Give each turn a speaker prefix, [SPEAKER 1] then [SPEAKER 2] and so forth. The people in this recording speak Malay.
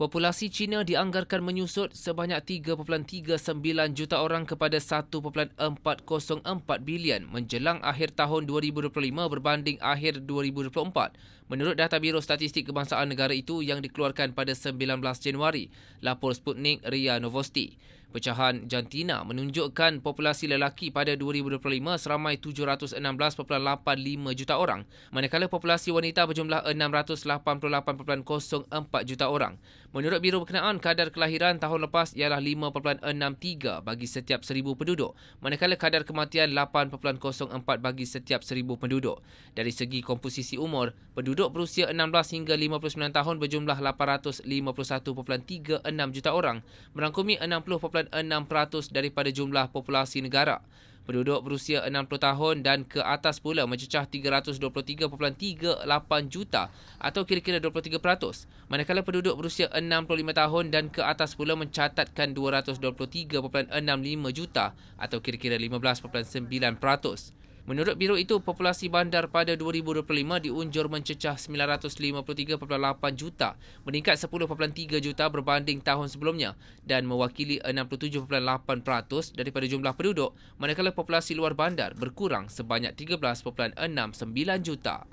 [SPEAKER 1] Populasi China dianggarkan menyusut sebanyak 3.39 juta orang kepada 1.404 bilion menjelang akhir tahun 2025 berbanding akhir 2024. Menurut data Biro Statistik Kebangsaan Negara itu yang dikeluarkan pada 19 Januari, lapor Sputnik Ria Novosti. Pecahan jantina menunjukkan populasi lelaki pada 2025 seramai 716.85 juta orang, manakala populasi wanita berjumlah 688.04 juta orang. Menurut Biro Berkenaan, kadar kelahiran tahun lepas ialah 5.63 bagi setiap 1,000 penduduk, manakala kadar kematian 8.04 bagi setiap 1,000 penduduk. Dari segi komposisi umur, penduduk berusia 16 hingga 59 tahun berjumlah 851.36 juta orang, merangkumi 60. 0.6% daripada jumlah populasi negara. Penduduk berusia 60 tahun dan ke atas pula mencecah 323.38 juta atau kira-kira 23%. Manakala penduduk berusia 65 tahun dan ke atas pula mencatatkan 223.65 juta atau kira-kira 15.9%. Menurut biro itu, populasi bandar pada 2025 diunjur mencecah 953.8 juta, meningkat 10.3 juta berbanding tahun sebelumnya dan mewakili 67.8% daripada jumlah penduduk, manakala populasi luar bandar berkurang sebanyak 13.69 juta.